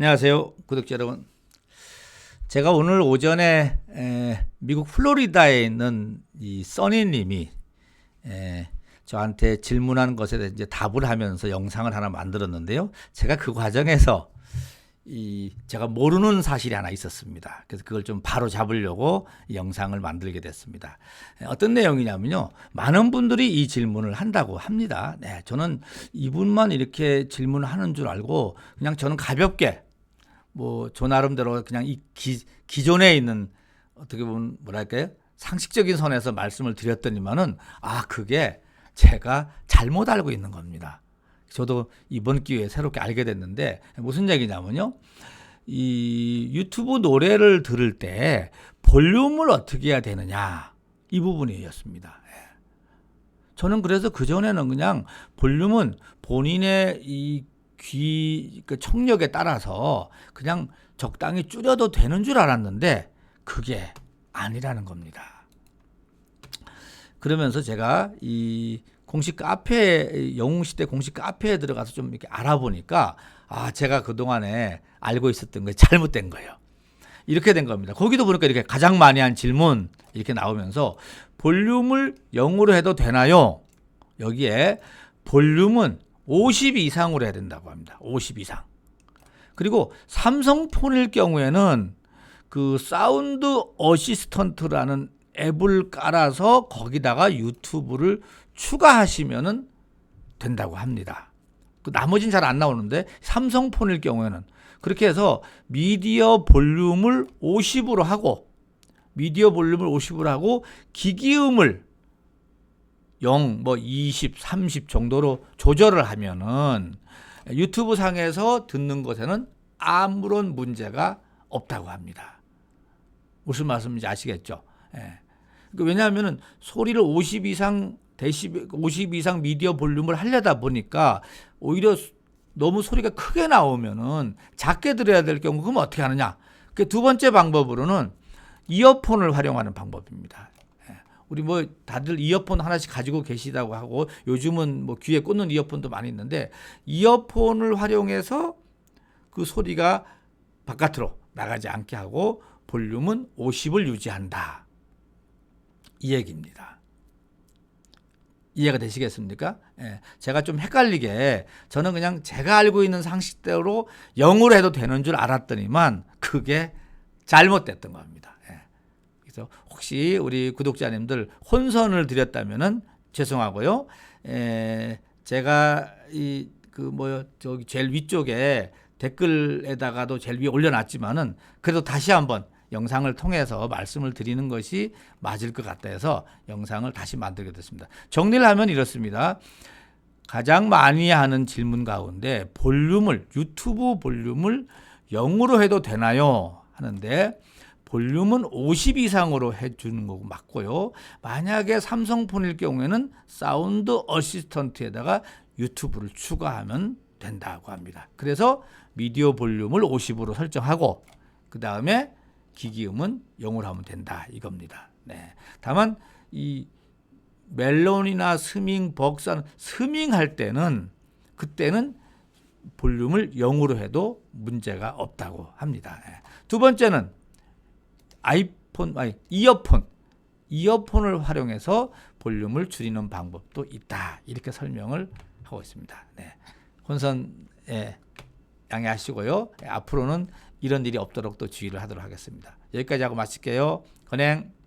안녕하세요, 구독자 여러분. 제가 오늘 오전에 에, 미국 플로리다에 있는 이 써니님이 에, 저한테 질문한 것에 대해 이제 답을 하면서 영상을 하나 만들었는데요. 제가 그 과정에서 이 제가 모르는 사실이 하나 있었습니다. 그래서 그걸 좀 바로 잡으려고 이 영상을 만들게 됐습니다. 에, 어떤 내용이냐면요. 많은 분들이 이 질문을 한다고 합니다. 네, 저는 이분만 이렇게 질문하는 줄 알고 그냥 저는 가볍게 뭐 저 나름대로 그냥 이 기, 기존에 있는 어떻게 보면 뭐랄까요? 상식적인 선에서 말씀을 드렸더니만은 아, 그게 제가 잘못 알고 있는 겁니다. 저도 이번 기회에 새롭게 알게 됐는데 무슨 얘기냐면요. 이 유튜브 노래를 들을 때 볼륨을 어떻게 해야 되느냐 이 부분이었습니다. 예. 저는 그래서 그 전에는 그냥 볼륨은 본인의 이 귀, 그 청력에 따라서 그냥 적당히 줄여도 되는 줄 알았는데 그게 아니라는 겁니다. 그러면서 제가 이 공식 카페 영웅시대 공식 카페에 들어가서 좀 이렇게 알아보니까 아 제가 그 동안에 알고 있었던 게 잘못된 거예요. 이렇게 된 겁니다. 거기도 보니까 이렇게 가장 많이 한 질문 이렇게 나오면서 볼륨을 0으로 해도 되나요? 여기에 볼륨은 50 이상으로 해야 된다고 합니다. 50 이상. 그리고 삼성폰일 경우에는 그 사운드 어시스턴트라는 앱을 깔아서 거기다가 유튜브를 추가하시면은 된다고 합니다. 그 나머지는 잘 안 나오는데 삼성폰일 경우에는 그렇게 해서 미디어 볼륨을 50으로 하고 미디어 볼륨을 50으로 하고 기기음을 0, 뭐 20, 30 정도로 조절을 하면은 유튜브 상에서 듣는 것에는 아무런 문제가 없다고 합니다. 무슨 말씀인지 아시겠죠? 예. 그 왜냐하면은 소리를 50 이상 데시벨 50 이상 미디어 볼륨을 하려다 보니까 오히려 너무 소리가 크게 나오면은 작게 들어야 될 경우 그럼 어떻게 하느냐? 그 두 번째 방법으로는 이어폰을 활용하는 방법입니다. 예. 우리 뭐 다들 이어폰 하나씩 가지고 계시다고 하고 요즘은 뭐 귀에 꽂는 이어폰도 많이 있는데 이어폰을 활용해서 그 소리가 바깥으로 나가지 않게 하고 볼륨은 50을 유지한다. 이 얘기입니다. 이해가 되시겠습니까? 예, 제가 좀 헷갈리게 저는 그냥 제가 알고 있는 상식대로 0으로 해도 되는 줄 알았더니만 그게 잘못됐던 겁니다. 예. 그래서 혹시 우리 구독자님들 혼선을 드렸다면은 죄송하고요. 에, 제가 이 그 뭐 저기 제일 위쪽에 댓글에다가도 제일 위에 올려놨지만은 그래도 다시 한번 영상을 통해서 말씀을 드리는 것이 맞을 것 같다 해서 영상을 다시 만들게 됐습니다. 정리를 하면 이렇습니다. 가장 많이 하는 질문 가운데 볼륨을 유튜브 볼륨을 0으로 해도 되나요? 하는데 볼륨은 50 이상으로 해주는 거고 맞고요. 만약에 삼성폰일 경우에는 사운드 어시스턴트에다가 유튜브를 추가하면 된다고 합니다. 그래서 미디어 볼륨을 50으로 설정하고 그 다음에 기기음은 0으로 하면 된다 이겁니다. 네. 다만 이 멜론이나 스밍, 벅산 스밍 할 때는 그때는 볼륨을 0으로 해도 문제가 없다고 합니다. 네. 두 번째는 아이폰 아니 이어폰 이어폰을 활용해서 볼륨을 줄이는 방법도 있다 이렇게 설명을 하고 있습니다. 네. 혼선 예, 양해하시고요. 예, 앞으로는 이런 일이 없도록 또 주의를 하도록 하겠습니다. 여기까지 하고 마칠게요. 건행.